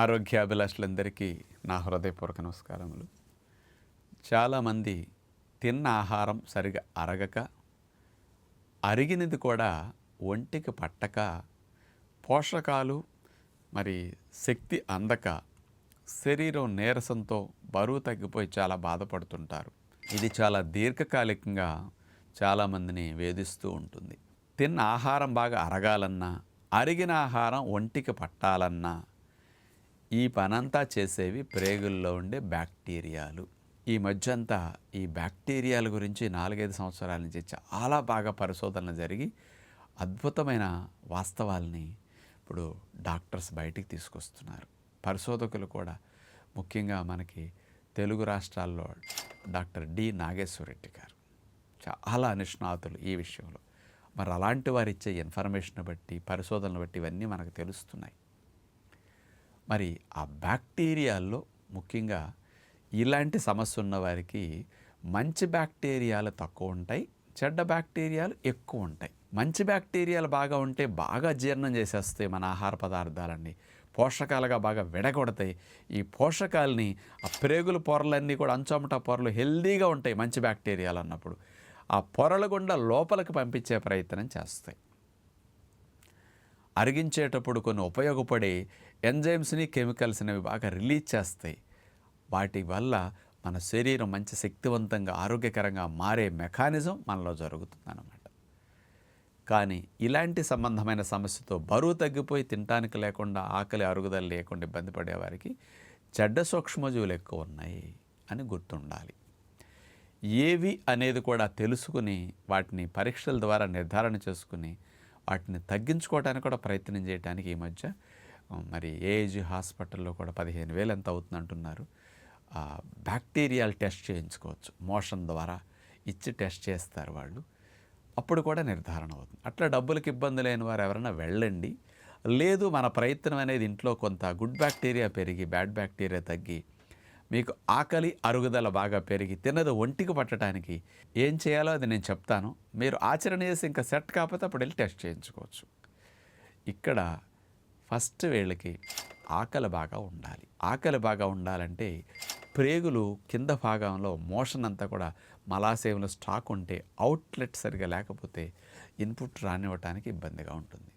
ఆరోగ్యాభిలాషులందరికీ నా హృదయపూర్వక నమస్కారములు. చాలామంది తిన్న ఆహారం సరిగా అరగక అరిగినది కూడా ఒంటికి పట్టక పోషకాలు మరి శక్తి అందక శరీరం నీరసంతో బరువు తగ్గిపోయి చాలా బాధపడుతుంటారు. ఇది చాలా దీర్ఘకాలికంగా చాలామందిని వేధిస్తూ ఉంటుంది. తిన్న ఆహారం బాగా అరగాలన్నా అరిగిన ఆహారం ఒంటికి పట్టాలన్నా ఈ పనంతా చేసేవి ప్రేగుల్లో ఉండే బ్యాక్టీరియాలు. ఈ మధ్యంతా ఈ బ్యాక్టీరియాల గురించి నాలుగైదు సంవత్సరాల నుంచి చాలా బాగా పరిశోధనలు జరిగి అద్భుతమైన వాస్తవాల్ని ఇప్పుడు డాక్టర్స్ బయటికి తీసుకొస్తున్నారు. పరిశోధకులు కూడా ముఖ్యంగా మనకి తెలుగు రాష్ట్రాల్లో డాక్టర్ డి నాగేశ్వరరెడ్డి గారు. చాలా నిష్ణాతులు ఈ విషయంలో. మరి అలాంటి వారు ఇచ్చే ఇన్ఫర్మేషన్ బట్టి పరిశోధనలు బట్టి ఇవన్నీ మనకు తెలుస్తున్నాయి. మరి ఆ బ్యాక్టీరియాల్లో ముఖ్యంగా ఇలాంటి సమస్య ఉన్న వారికి మంచి బ్యాక్టీరియాలు తక్కువ ఉంటాయి చెడ్డ బ్యాక్టీరియాలు ఎక్కువ ఉంటాయి. మంచి బ్యాక్టీరియాలు బాగా ఉంటే బాగా జీర్ణం చేసేస్తాయి మన ఆహార పదార్థాలన్నీ. పోషకాలుగా బాగా విడగొడతాయి. ఈ పోషకాలని ఆ ప్రేగుల పొరలన్నీ కూడా అంచమట పొరలు హెల్దీగా ఉంటాయి మంచి బ్యాక్టీరియాలు అన్నప్పుడు. ఆ పొరల గుండా లోపలికి పంపించే ప్రయత్నం చేస్తాయి. అరిగించేటప్పుడు కొన్ని ఉపయోగపడే ఎంజైమ్స్ని కెమికల్స్ని అవి బాగా రిలీజ్ చేస్తాయి. వాటి వల్ల మన శరీరం మంచి శక్తివంతంగా ఆరోగ్యకరంగా మారే మెకానిజం మనలో జరుగుతుందన్నమాట. కానీ ఇలాంటి సంబంధమైన సమస్యతో బరువు తగ్గిపోయి తినటానికి లేకుండా ఆకలి అరుగుదల లేకుండా ఇబ్బంది పడేవారికి చెడ్డ సూక్ష్మజీవులు ఎక్కువ ఉన్నాయి అని గుర్తుండాలి. ఏవి అనేది కూడా తెలుసుకుని వాటిని పరీక్షల ద్వారా నిర్ధారణ చేసుకుని వాటిని తగ్గించుకోవడానికి కూడా ప్రయత్నం చేయడానికి ఈ మధ్య మరి ఏజ్ హాస్పిటల్లో కూడా పదిహేను వేలు ఎంత అవుతుంది అంటున్నారు ఆ, టెస్ట్ చేయించుకోవచ్చు. మోషన్ ద్వారా ఇచ్చి టెస్ట్ చేస్తారు వాళ్ళు. అప్పుడు కూడా నిర్ధారణ అవుతుంది. అట్లా డబ్బులకు ఇబ్బంది లేని వారు ఎవరైనా వెళ్ళండి. లేదు మన ప్రయత్నం అనేది ఇంట్లో కొంత గుడ్ బ్యాక్టీరియా పెరిగి బ్యాడ్ బ్యాక్టీరియా తగ్గి మీకు ఆకలి అరుగుదల బాగా పెరిగి తిన్నది ఒంటికి పట్టడానికి ఏం చేయాలో అది నేను చెప్తాను. మీరు ఆచరణ చేసి ఇంకా సెట్ కాకపోతే అప్పుడు వెళ్ళి టెస్ట్ చేయించుకోవచ్చు. ఇక్కడ ఫస్ట్ వీళ్ళకి ఆకలి బాగా ఉండాలి. ఆకలి బాగా ఉండాలంటే ప్రేగులు కింద భాగంలో మోషన్ అంతా కూడా మలాశయంలో స్టాక్ ఉంటే అవుట్లెట్ సరిగా లేకపోతే ఇన్పుట్ రానివ్వటానికి ఇబ్బందిగా ఉంటుంది.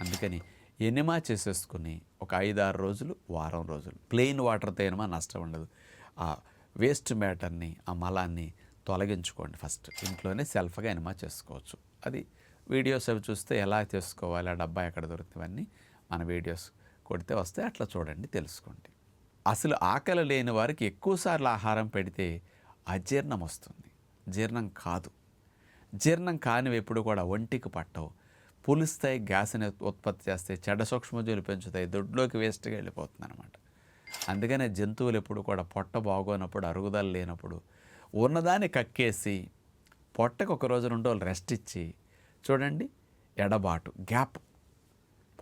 అందుకని ఎనిమా చేసేసుకుని ఒక ఐదారు రోజులు వారం రోజులు ప్లెయిన్ వాటర్తో ఎనిమా నష్టం ఉండదు. ఆ వేస్ట్ మ్యాటర్ని ఆ మలాన్ని తొలగించుకోండి ఫస్ట్. ఇంట్లోనే సెల్ఫ్గా ఎనిమా చేసుకోవచ్చు. అది వీడియోస్ అవి చూస్తే ఎలా చేసుకోవాలి ఆ డబ్బా ఎక్కడ దొరుకుతాయని మన వీడియోస్ కొడితే వస్తే అట్లా చూడండి తెలుసుకోండి. అసలు ఆకలి లేని వారికి ఎక్కువసార్లు ఆహారం పెడితే అజీర్ణం వస్తుంది. జీర్ణం కాదు. జీర్ణం కానివి ఎప్పుడు కూడా ఒంటికి పట్టవు. పులుస్తాయి గ్యాస్ని ఉత్పత్తి చేస్తాయి చెడ్డ సూక్ష్మజీవులు పెంచుతాయి దొడ్లోకి వేస్ట్గా వెళ్ళిపోతుంది అనమాట అందుకనే జంతువులు ఎప్పుడు కూడా పొట్ట బాగోనప్పుడు అరుగుదల లేనప్పుడు ఉన్నదాన్ని కక్కేసి పొట్టకు ఒక రోజు రెండు రోజులు రెస్ట్ ఇచ్చి చూడండి ఎడబాటు గ్యాప్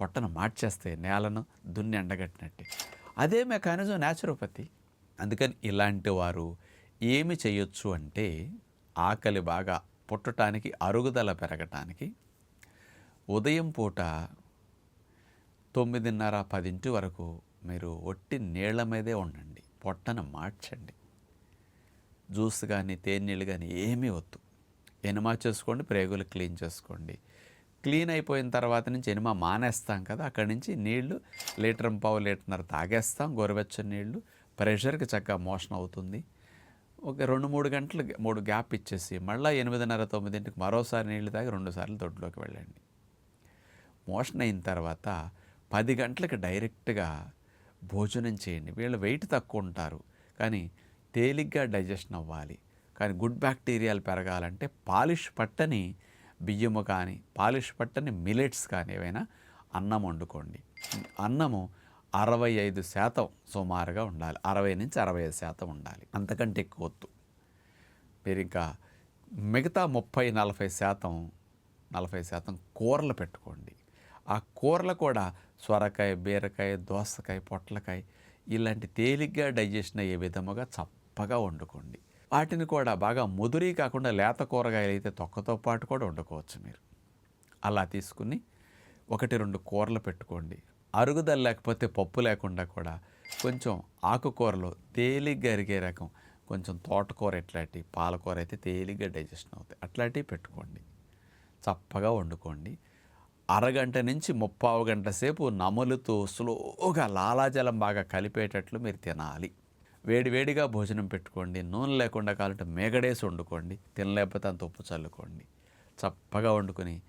పొట్టను మార్చేస్తాయి నేలను దున్ని ఎండగట్టినట్టే. అదే మెకానిజం న్యాచురోపతి అందుకని ఇలాంటి వారు ఏమి చేయొచ్చు అంటే ఆకలి బాగా పుట్టటానికి అరుగుదల పెరగటానికి ఉదయం పూట తొమ్మిదిన్నర పదింటి వరకు మీరు ఒట్టి నీళ్ళ మీదే ఉండండి. పొట్టను మార్చండి. జ్యూస్ కానీ తేనీళ్ళు కానీ ఏమీ వద్దు. ఎనిమా చేసుకోండి ప్రేగులు క్లీన్ చేసుకోండి. క్లీన్ అయిపోయిన తర్వాత నుంచి ఎనిమ మానేస్తాం కదా అక్కడి నుంచి నీళ్ళు లీటర్ పావు లీటర్న్నర తాగేస్తాం గోరువెచ్చని నీళ్ళు ప్రెషర్కి చక్కగా మోషన్ అవుతుంది. ఒక రెండు మూడు గంటలు మూడు గ్యాప్ ఇచ్చేసి మళ్ళీ ఎనిమిదిన్నర తొమ్మిదింటికి మరోసారి నీళ్ళు తాగి రెండుసార్లు దొడ్లోకి వెళ్ళండి. మోషన్ అయిన తర్వాత పది గంటలకు డైరెక్ట్గా భోజనం చేయండి. వీళ్ళు వెయిట్ తక్కువ ఉంటారు కానీ తేలిగ్గా డైజెషన్ అవ్వాలి. కానీ గుడ్ బ్యాక్టీరియాలు పెరగాలంటే పాలిష్ పట్టని బియ్యము కానీ పాలిష్ పట్టని మిలెట్స్ కానీ ఏవైనా అన్నం వండుకోండి. అన్నము అరవై ఐదు శాతం సుమారుగా ఉండాలి. అరవై నుంచి అరవై ఐదు శాతం ఉండాలి. అంతకంటే ఎక్కువ వద్దు. మీరు ఇంకా మిగతా ముప్పై నలభై శాతం నలభై శాతం కూరలు పెట్టుకోండి. ఆ కూరలు కూడా సొరకాయ బీరకాయ దోసకాయ పొట్లకాయ ఇలాంటి తేలిగ్గా డైజెషన్ అయ్యే విధముగా చప్పగా వండుకోండి. వాటిని కూడా బాగా ముదురి కాకుండా లేత కూరగాయలు అయితే తొక్కతో పాటు కూడా వండుకోవచ్చు మీరు. అలా తీసుకుని ఒకటి రెండు కూరలు పెట్టుకోండి. అరుగుదల లేకపోతే పప్పు లేకుండా కూడా కొంచెం ఆకుకూరలు తేలిగ్గా అరిగే రకం కొంచెం తోటకూర ఇట్లాంటి పాలకూర అయితే తేలిగ్గా డైజెషన్ అవుతాయి. అట్లాంటివి పెట్టుకోండి. చప్పగా వండుకోండి. అరగంట నుంచి ముప్పావు గంట సేపు నములుతూ స్లోగా లాలాజలం బాగా కలిపేటట్లు మీరు తినాలి. వేడివేడిగా భోజనం పెట్టుకోండి నూనె లేకుండా కావాలంటే మేగడేసి వండుకోండి తినలేకపోతే అంత ఉప్పు చల్లుకోండి. చప్పగా వండుకొని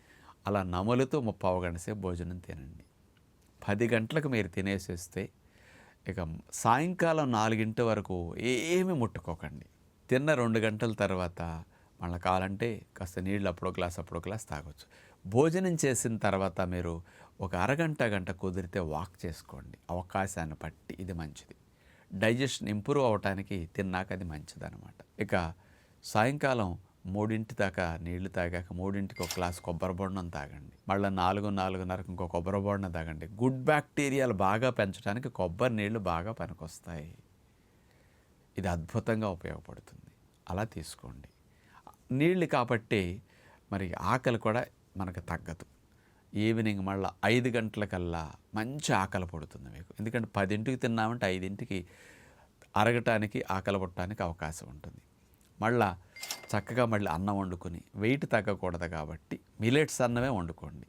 అలా నములుతూ ముప్పావు గంట సేపు భోజనం తినండి. పది గంటలకు మీరు తినేసేస్తే ఇక సాయంకాలం నాలుగింటి వరకు ఏమీ ముట్టుకోకండి. తిన్న రెండు గంటల తర్వాత మళ్ళీ కావాలంటే కాస్త నీళ్ళు అప్పుడో గ్లాస్ అప్పుడో గ్లాస్ తాగొచ్చు. భోజనం చేసిన తర్వాత మీరు ఒక అరగంట గంట కుదిరితే వాక్ చేసుకోండి. అవకాశాన్ని బట్టి ఇది మంచిది. డైజెషన్ ఇంప్రూవ్ అవ్వటానికి తిన్నాక అది మంచిదనమాట ఇక సాయంకాలం మూడింటి దాకా నీళ్ళు తాగాక మూడింటికి ఒక గ్లాస్ కొబ్బరి బొండం తాగండి. మళ్ళీ నాలుగు నాలుగున్నరకు ఇంకో కొబ్బరి బొండం తాగండి. గుడ్ బ్యాక్టీరియాలు బాగా పెంచడానికి కొబ్బరి నీళ్ళు బాగా పనికొస్తాయి. ఇది అద్భుతంగా ఉపయోగపడుతుంది. అలా తీసుకోండి. నీళ్ళు కాబట్టి మరి ఆకలి కూడా మనకు తగ్గదు. ఈవినింగ్ మళ్ళీ ఐదు గంటలకల్లా మంచి ఆకలి పడుతుంది మీకు. ఎందుకంటే పదింటికి తిన్నామంటే ఐదింటికి అరగటానికి ఆకలి పట్టడానికి అవకాశం ఉంటుంది. మళ్ళా చక్కగా మళ్ళీ అన్నం వండుకొని వెయిట్ తగ్గకూడదు కాబట్టి మిలెట్స్ అన్నమే వండుకోండి.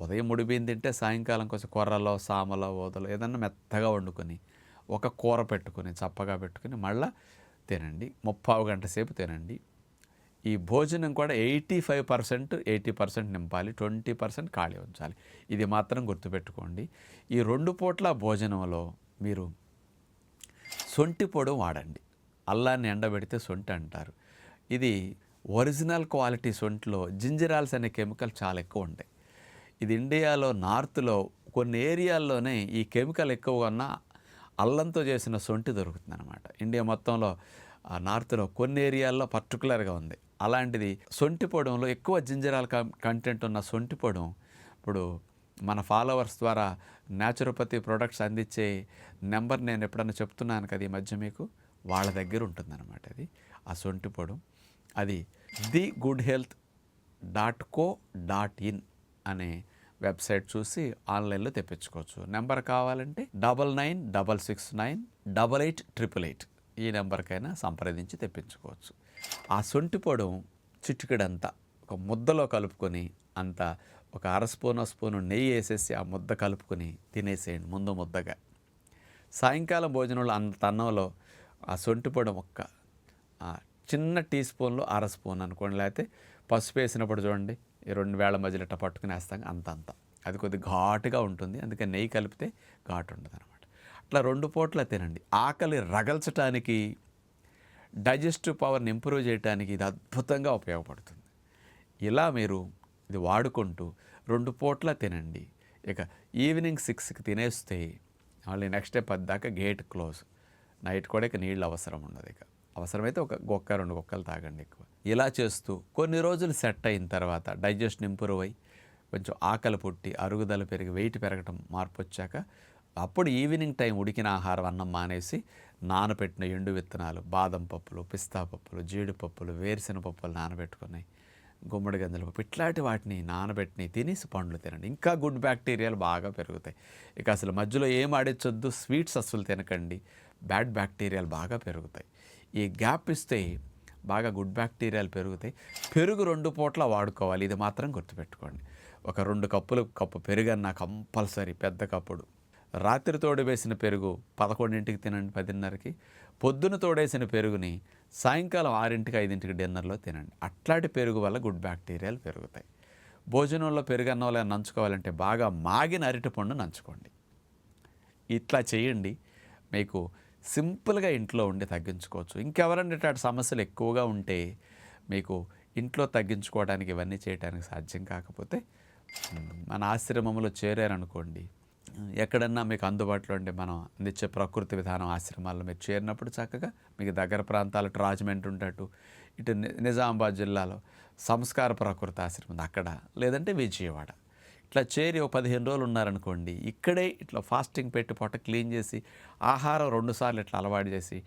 ఉదయం ముడిబియ్యం తింటే సాయంకాలం కొంచెం కొర్రలో సామలో ఓదలో ఏదన్నా మెత్తగా వండుకొని ఒక కూర పెట్టుకొని చప్పగా పెట్టుకొని మళ్ళీ తినండి. ముప్పావు గంట సేపు తినండి. ఈ భోజనం కూడా eighty five percent eighty percent నింపాలి ట్వంటీ పర్సెంట్ ఖాళీ ఉంచాలి. ఇది మాత్రం గుర్తుపెట్టుకోండి. ఈ రెండు పూట్ల భోజనంలో మీరు సొంటి పొడి వాడండి. అల్లాన్ని ఎండబెడితే సొంటి అంటారు. ఇది ఒరిజినల్ క్వాలిటీ సొంటిలో జింజరాల్స్ అనే కెమికల్ చాలా ఎక్కువ ఉంటాయి. ఇది ఇండియాలో నార్త్లో కొన్ని ఏరియాల్లోనే ఈ కెమికల్ ఎక్కువ ఉన్న అల్లంతో చేసిన సొంటి దొరుకుతుంది అనమాట ఇండియా మొత్తంలో ఆ నార్త్లో కొన్ని ఏరియాల్లో పర్టికులర్గా ఉంది. అలాంటిది సొంటిపోవడంలో ఎక్కువ జింజరాల్ కంటెంట్ ఉన్న సొంటిపోవడం ఇప్పుడు మన ఫాలోవర్స్ ద్వారా న్యాచురోపతి ప్రొడక్ట్స్ అందించే నెంబర్ నేను ఎప్పుడన్నా చెప్తున్నాను కదా ఈ మధ్య మీకు? వాళ్ళ దగ్గర ఉంటుందన్నమాట అది. ఆ సొంటిపోవడం పొడం. అది the good health dot co dot in అనే వెబ్సైట్ చూసి ఆన్లైన్లో తెప్పించుకోవచ్చు. నెంబర్ కావాలంటే double nine double six nine double eight triple eight. ఈ నెంబర్కైనా సంప్రదించి తెప్పించుకోవచ్చు. ఆ సొంటి పొడం చిటికెడంతా ఒక ముద్దలో కలుపుకొని అంత ఒక అర స్పూన్ స్పూను నెయ్యి వేసేసి ఆ ముద్ద కలుపుకొని తినేసేయండి ముందు ముద్దగా. సాయంకాలం భోజనంలో అంత అన్నంలో ఆ సొంటి పొడం ఒక్క ఆ, చిన్న టీ స్పూన్లో అర స్పూన్ అనుకోండి లేకపోతే పసుపు వేసినప్పుడు చూడండి రెండు వేల మధ్యలో ఇట్లా పట్టుకుని వేస్తాం అంత అంత అది కొద్దిగా ఘాటుగా ఉంటుంది అందుకని నెయ్యి కలిపితే ఘాటు ఉండదు అట్లా రెండు పూట్ల తినండి. ఆకలి రగల్చటానికి డైజెస్టివ్ పవర్ని ఇంప్రూవ్ చేయడానికి ఇది అద్భుతంగా ఉపయోగపడుతుంది. ఇలా మీరు ఇది వాడుకుంటూ రెండు పూట్ల తినండి. ఇక ఈవినింగ్ సిక్స్కి తినేస్తే మళ్ళీ నెక్స్ట్ డే పద్దాకా గేట్ క్లోజ్. నైట్ కూడా ఇక నీళ్ళు అవసరం ఉండదు ఇక. అవసరమైతే ఒక గొక్క రెండు గొక్కలు తాగండి ఎక్కువ. ఇలా చేస్తూ కొన్ని రోజులు సెట్ అయిన తర్వాత డైజెషన్ ఇంప్రూవ్ అయ్యి కొంచెం ఆకలి పుట్టి అరుగుదల పెరిగి వెయిట్ పెరగటం మార్పు వచ్చాక అప్పుడు ఈవినింగ్ టైం ఉడికిన ఆహారం అన్నం మానేసి నానబెట్టిన ఎండు విత్తనాలు బాదం పప్పులు పిస్తా పప్పులు జీడిపప్పులు వేరుశెనగ పప్పులు నానబెట్టుకున్నాయి. గుమ్మడి గంజల పప్పు ఇట్లాంటి వాటిని నానబెట్టిని తినేసి పండ్లు తినండి. ఇంకా గుడ్ బ్యాక్టీరియాలు బాగా పెరుగుతాయి. ఇక అసలు మధ్యలో ఏం ఆడించొద్దు స్వీట్స్ అస్సలు తినకండి. బ్యాడ్ బ్యాక్టీరియాలు బాగా పెరుగుతాయి. ఈ గ్యాప్ ఇస్తే బాగా గుడ్ బ్యాక్టీరియాలు పెరుగుతాయి. పెరుగు రెండు పూట్ల వాడుకోవాలి ఇది మాత్రం గుర్తుపెట్టుకోండి. ఒక రెండు కప్పులు కప్పు పెరుగన్నా కంపల్సరీ పెద్ద కప్పుడు. రాత్రి తోడు వేసిన పెరుగు పదకొండింటికి తినండి పదిన్నరకి. పొద్దున తోడేసిన పెరుగుని సాయంకాలం ఆరింటికి ఐదింటికి డిన్నర్లో తినండి. అట్లాంటి పెరుగు వల్ల గుడ్ బ్యాక్టీరియాలు పెరుగుతాయి. భోజనంలో పెరుగు అన్నంలో నంచుకోవాలంటే బాగా మాగిన అరటిపండు నంచుకోండి. ఇట్లా చేయండి. మీకు సింపుల్గా ఇంట్లో ఉండి తగ్గించుకోవచ్చు. ఇంకెవరంటే అటు సమస్యలు ఎక్కువగా ఉంటే మీకు ఇంట్లో తగ్గించుకోవడానికి ఇవన్నీ చేయడానికి సాధ్యం కాకపోతే మన ఆశ్రమంలో చేరారనుకోండి ఎక్కడన్నా మీకు అందుబాటులో ఉండే మనం అందించే ప్రకృతి విధానం ఆశ్రమాల్లో మీరు చేరినప్పుడు చక్కగా మీకు దగ్గర ప్రాంతాలు రాజమండ్రి ఉంటట్టు ఇటు ని- నిజామాబాద్ జిల్లాలో సంస్కార ప్రకృతి ఆశ్రమం ఉంది అక్కడ లేదంటే విజయవాడ. ఇట్లా చేరి ఒక పదిహేను రోజులు ఉన్నారనుకోండి ఇక్కడే ఇట్లా ఫాస్టింగ్ పెట్టి పొట్ట క్లీన్ చేసి ఆహారం రెండుసార్లు ఇట్లా అలవాటు చేసి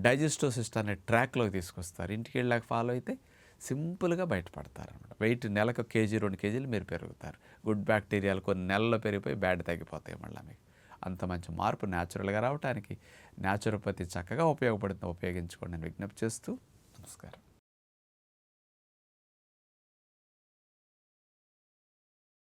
డైజెస్టివ్ అనే ట్రాక్లోకి తీసుకొస్తారు. ఇంటికి వెళ్ళాక ఫాలో అయితే సింపుల్గా బయటపడతారు అనమాట వెయిట్ నెలకు కేజీ రెండు కేజీలు మీరు పెరుగుతారు. గుడ్ బ్యాక్టీరియాలు కొన్ని నెలల్లో పెరిగిపోయి బ్యాడ్ తగ్గిపోతాయి మళ్ళీ మీకు. అంత మంచి మార్పు న్యాచురల్గా రావడానికి న్యాచురోపతి చక్కగా ఉపయోగపడుతుంది ఉపయోగించుకోండి నేను విజ్ఞప్తి చేస్తూ నమస్కారం.